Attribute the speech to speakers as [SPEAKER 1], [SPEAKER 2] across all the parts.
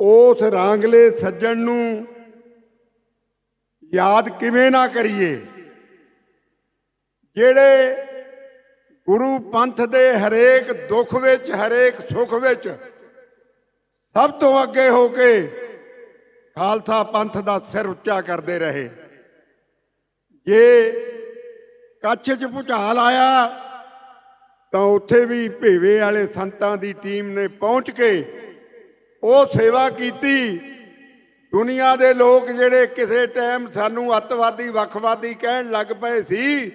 [SPEAKER 1] ਉਸ ਰਾਂਗਲੇ ਸੱਜਣ ਨੂੰ ਯਾਦ ਕਿਵੇਂ ਨਾ ਕਰੀਏ? ਜਿਹੜੇ ਗੁਰੂ ਪੰਥ ਦੇ ਹਰੇਕ ਦੁੱਖ ਵਿੱਚ, ਹਰੇਕ ਸੁੱਖ ਵਿੱਚ ਸਭ ਤੋਂ ਅੱਗੇ ਹੋ ਕੇ ਖਾਲਸਾ ਪੰਥ ਦਾ ਸਿਰ ਉੱਚਾ ਕਰਦੇ ਰਹੇ। ਜੇ ਕੱਛ 'ਚ ਭੁਚਾਲ ਆਇਆ, ਤਾਂ ਉੱਥੇ ਵੀ ਭੇਵੇ ਵਾਲੇ ਸੰਤਾਂ ਦੀ ਟੀਮ ਨੇ ਪਹੁੰਚ ਕੇ ਉਹ ਸੇਵਾ ਕੀਤੀ। ਦੁਨੀਆ ਦੇ ਲੋਕ ਜਿਹੜੇ ਕਿਸੇ ਟਾਈਮ ਸਾਨੂੰ ਅੱਤਵਾਦੀ, ਵੱਖਵਾਦੀ ਕਹਿਣ ਲੱਗ ਪਏ ਸੀ,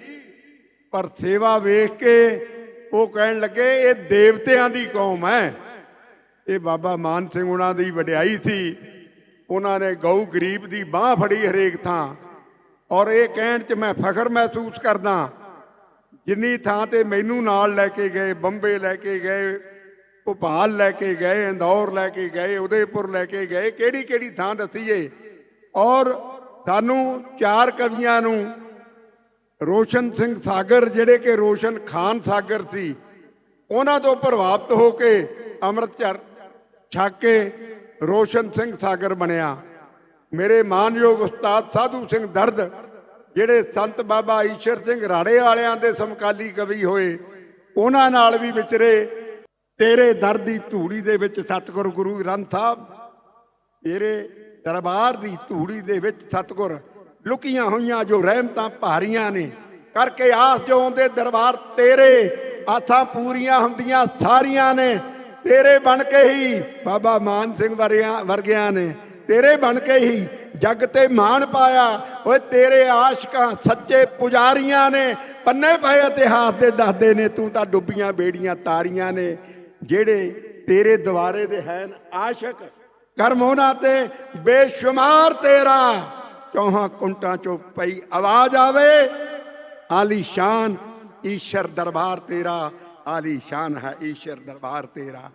[SPEAKER 1] ਪਰ ਸੇਵਾ ਵੇਖ ਕੇ ਉਹ ਕਹਿਣ ਲੱਗੇ, ਇਹ ਦੇਵਤਿਆਂ ਦੀ ਕੌਮ ਹੈ। ਇਹ ਬਾਬਾ ਮਾਨ ਸਿੰਘ ਉਹਨਾਂ ਦੀ ਵਡਿਆਈ ਸੀ। ਉਹਨਾਂ ਨੇ ਗਊ ਗਰੀਬ ਦੀ ਬਾਹ ਫੜੀ ਹਰੇਕ ਥਾਂ। ਔਰ ਇਹ ਕਹਿਣ 'ਚ ਮੈਂ ਫਖਰ ਮਹਿਸੂਸ ਕਰਦਾ, ਜਿੰਨੀ ਥਾਂ ਤੇ ਮੈਨੂੰ ਨਾਲ ਲੈ ਕੇ ਗਏ, ਬੰਬੇ ਲੈ ਕੇ ਗਏ ਭੋਪਾਲ ਲੈ ਕੇ ਗਏ ਇੰਦੌਰ ਲੈ ਕੇ ਗਏ, ਉਦੈਪੁਰ ਲੈ ਕੇ ਗਏ, ਕਿਹੜੀ ਕਿਹੜੀ ਥਾਂ ਦੱਸੀਏ ਔਰ ਸਾਨੂੰ ਚਾਰ ਕਵੀਆਂ ਨੂੰ ਰੋਸ਼ਨ ਸਿੰਘ ਸਾਗਰ, ਜਿਹੜੇ ਕਿ ਰੋਸ਼ਨ ਖਾਨ ਸਾਗਰ ਸੀ, ਉਹਨਾਂ ਤੋਂ ਪ੍ਰਭਾਵਿਤ ਹੋ ਕੇ ਅੰਮ੍ਰਿਤਸਰ ਛੱਕ ਕੇ ਰੋਸ਼ਨ ਸਿੰਘ ਸਾਗਰ ਬਣਿਆ। ਮੇਰੇ ਮਾਨਯੋਗ ਉਸਤਾਦ ਸਾਧੂ ਸਿੰਘ ਦਰਦ, ਜਿਹੜੇ ਸੰਤ ਬਾਬਾ ਈਸ਼ਰ ਸਿੰਘ ਰਾੜੇ ਵਾਲਿਆਂ ਦੇ ਸਮਕਾਲੀ ਕਵੀ ਹੋਏ, ਉਹਨਾਂ ਨਾਲ ਵੀ ਵਿਚਰੇ ਤੇਰੇ ਦਰ ਦੀ ਧੂੜੀ ਦੇ ਵਿੱਚ ਸਤਿਗੁਰ ਗੁਰੂ ਗ੍ਰੰਥ ਸਾਹਿਬ, ਤੇਰੇ ਦਰਬਾਰ ਦੀ ਧੂੜੀ ਦੇ ਵਿੱਚ ਸਤਿਗੁਰ ਲੁਕੀਆਂ ਹੋਈਆਂ ਜੋ ਰਹਿਮਤਾਂ ਭਾਰੀਆਂ ਨੇ, ਕਰਕੇ ਆਸ ਜੋ ਆਉਂਦੇ ਦਰਬਾਰ ਤੇਰੇ ਆਥਾਂ ਪੂਰੀਆਂ ਹੁੰਦੀਆਂ ਸਾਰੀਆਂ ਨੇ, ਤੇਰੇ ਬਣ ਕੇ ਹੀ ਬਾਬਾ ਮਾਨ ਸਿੰਘ ਵਰਿਆਂ ਵਰਗਿਆਂ ਨੇ, ਤੇਰੇ ਬਣ ਕੇ ਹੀ ਜੱਗ ਤੇ ਮਾਣ ਪਾਇਆ, ਓਏ ਤੇਰੇ ਆਸ਼ਕਾਂ ਸੱਚੇ ਪੁਜਾਰੀਆਂ ਨੇ, ਪੰਨੇ ਪਏ ਇਤਿਹਾਸ ਦੇ ਦੱਸਦੇ ਨੇ, ਤੂੰ ਤਾਂ ਡੁੱਬੀਆਂ ਬੇੜੀਆਂ ਤਾਰੀਆਂ ਨੇ ਜਿਹੜੇ ਤੇਰੇ ਦੁਆਰੇ ਦੇ ਹਨ ਆਸ਼ਕ, ਕਰਮ ਉਹਨਾਂ ਤੇ ਬੇਸ਼ੁਮਾਰ ਤੇਰਾ। ਚੌਹਾਂ ਕੁੰਟਾਂ ਚੋਂ ਪਈ ਆਵਾਜ਼ ਆਵੇ, ਆਲੀ ਸ਼ਾਨ ਈਸ਼ਰ ਦਰਬਾਰ ਤੇਰਾ, ਆਲੀ ਸ਼ਾਨ ਹੈ ਈਸ਼ਰ ਦਰਬਾਰ ਤੇਰਾ।